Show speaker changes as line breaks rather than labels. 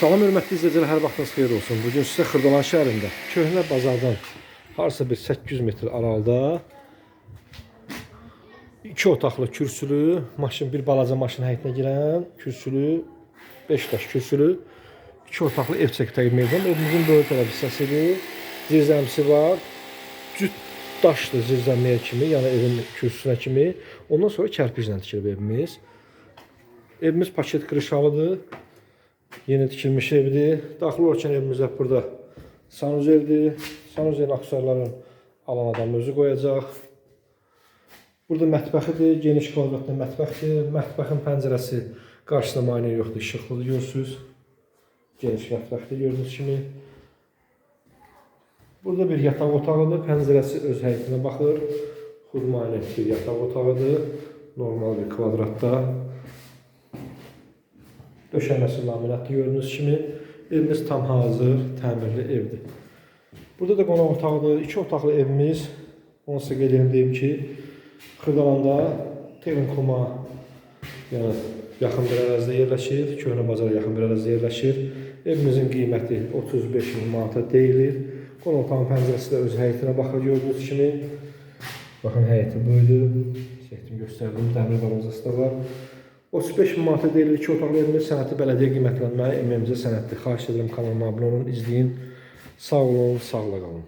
Salam hörmətli izləyicilər, hər vaxtınız xeyir olsun. Bu gün sizə Xırdalan şəhərində köhnə bazardan harasa bir 800 metr aralıda iki otaqlı kürsülü, maşın bir balaca maşın həyətinə girən kürsülü, 5 daş kürsülü, iki otaqlı ev təqdim edirəm. Evimizin böyük tərəf hissəsidir. Zirzəmisi var. Cüt daşdır zirzəmiyə kimi, yəni evin kürsüsünə kimi. Ondan sonra kərpiclə tikilib evimiz. Evimiz paket qırışalıdır. Yeni tikilmiş evdir. Daxil olarkən evimizdə burada sanuzerdir. Sanuzerin aksarların alan adam özü qoyacaq. Burada mətbəxidir, geniş kvadratlı mətbəxdir. Mətbəxin pəncərəsi qarşısında maynə yoxdur, işıqlıdır görürsüz. Geniş mətbəxdir gördüyünüz kimi. Burada bir yataq otağıdır. Pəncərəsi öz həyətinə baxır. Xurmanə bir yataq otağıdır. Normal bir kvadratda. Döşəməsi laminatlı gördüyünüz kimi. Evimiz tam hazır, təmirli evdir. Burada da qonaq otağıdır. İki otaqlı evimiz. Onu sizə qeyd edim deyim ki, Xırdalanda Telenkoma yəni yaxın bir ərazidə yerləşir. Köhnə bazara yaxın bir ərazidə yerləşir. Evimizin qiyməti 35 min manata deyilir. Qonaq otağının pəncərəsi də öz həyətinə baxır gördüyünüz kimi. Baxın həyəti buydu. Çəkdim göstərdim. Dəmir barazası da var. 35 min manata deyilir ki, otaqlı evimiz sənəti bələdiyyə qiymətlənmə emeğimizə sənəddir. Xahiş edirəm kanalıma abunə olun, izləyin. Sağ olun, sağla qalın.